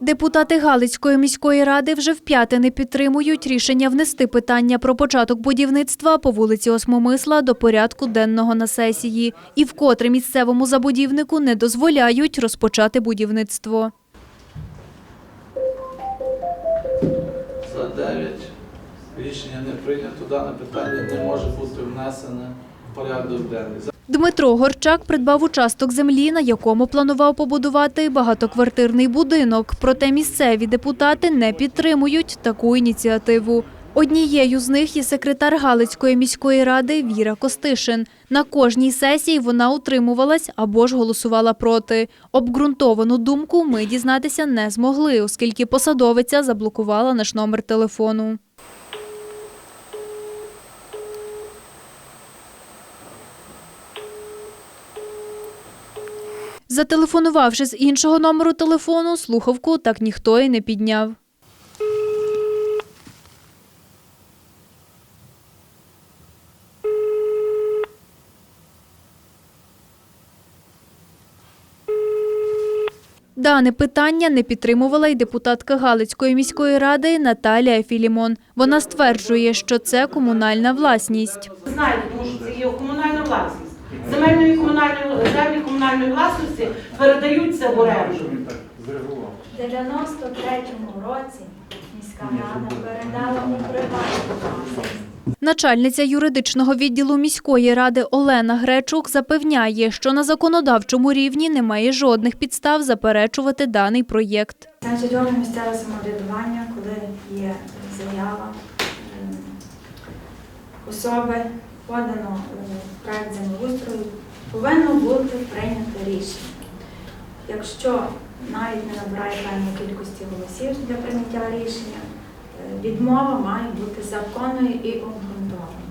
Депутати Галицької міської ради вже вп'яте не підтримують рішення внести питання про початок будівництва по вулиці Осмомисла до порядку денного на сесії. І вкотре місцевому забудівнику не дозволяють розпочати будівництво. За 9 рішення не прийнято. Дане питання не може бути внесене в порядок денний. Дмитро Горчак придбав участок землі, на якому планував побудувати багатоквартирний будинок. Проте місцеві депутати не підтримують таку ініціативу. Однією з них є секретар Галицької міської ради Віра Костишин. На кожній сесії вона утримувалась або ж голосувала проти. Обґрунтовану думку ми дізнатися не змогли, оскільки посадовиця заблокувала наш номер телефону. Зателефонувавши з іншого номеру телефону, слухавку так ніхто і не підняв. Дане питання не підтримувала й депутатка Галицької міської ради Наталія Філімон. Вона стверджує, що це комунальна власність. Знаєте, це є комунальна власність. Земельної комунальної землі комунальної власності передаються в оренду. В 93-му році міська рада передала у приватну власність. Начальниця юридичного відділу міської ради Олена Гречук запевняє, що на законодавчому рівні немає жодних підстав заперечувати даний проєкт. Значить, орган місцевого самоврядування, коли є заява е, особи, подано е, проект землеустрою, повинно бути прийнято рішення. Якщо навіть не набирає певної кількості голосів для прийняття рішення, е, відмова має бути законною і обґрунтованою.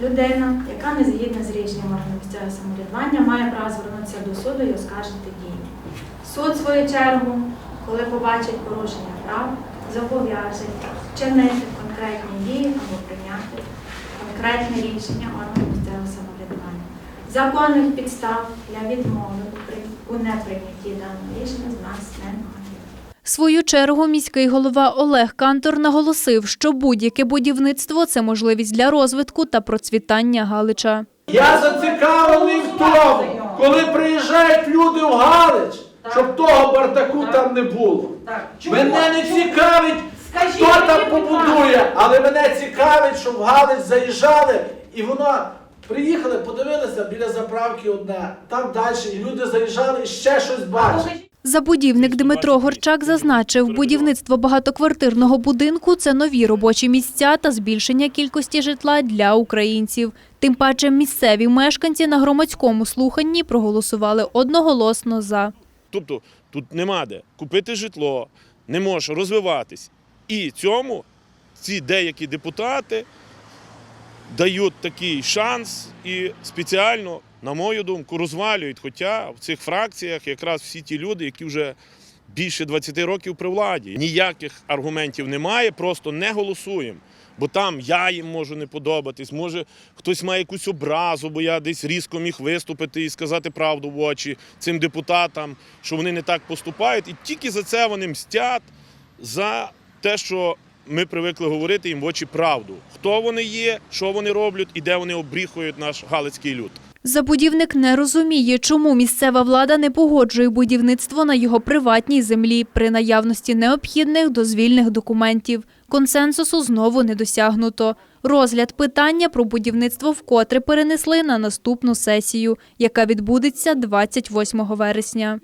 Людина, яка не згідна з рішенням органу місцевого самоврядування, має право звернутися до суду і оскаржити дії. Суд, в свою чергу, коли побачить порушення прав, зобов'яже вчинити конкретні дії або прийняти конкретне рішення органу місцевого самоврядування. Законних підстав для відмови у при- у неприйнятті даного рішення з нас немає. В свою чергу міський голова Олег Кантор наголосив, що будь-яке будівництво це можливість для розвитку та процвітання Галича. Я зацікавлений в тому, коли приїжджають люди в Галич, щоб того бардаку там не було. Так. Мене не цікавить, Скажіть хто там будь побудує, ласка. але мене цікавить, щоб в Галич заїжджали, і воно приїхали, подивилися біля заправки одне, там далі, і люди заїжджали і ще щось бачать. Покажіть. Забудівник Дмитро Горчак зазначив, будівництво багатоквартирного будинку це нові робочі місця та збільшення кількості житла для українців. Тим паче місцеві мешканці на громадському слуханні проголосували одноголосно за. Тобто тут нема де купити житло, не можеш розвиватись. І цьому ці деякі депутати дають такий шанс і спеціально, на мою думку, розвалюють. Хоча в цих фракціях якраз всі ті люди, які вже більше 20 років при владі. Ніяких аргументів немає, просто не голосуємо. Бо там я їм можу не подобатись, може хтось має якусь образу, бо я десь різко міг виступити і сказати правду в очі цим депутатам, що вони не так поступають. І тільки за це вони мстять за те, що ми привикли говорити їм в очі правду. Хто вони є, що вони роблять і де вони обріхують наш галицький люд. Забудівник не розуміє, чому місцева влада не погоджує будівництво на його приватній землі при наявності необхідних дозвільних документів. Консенсусу знову не досягнуто. Розгляд питання про будівництво вкотре перенесли на наступну сесію, яка відбудеться 28 вересня.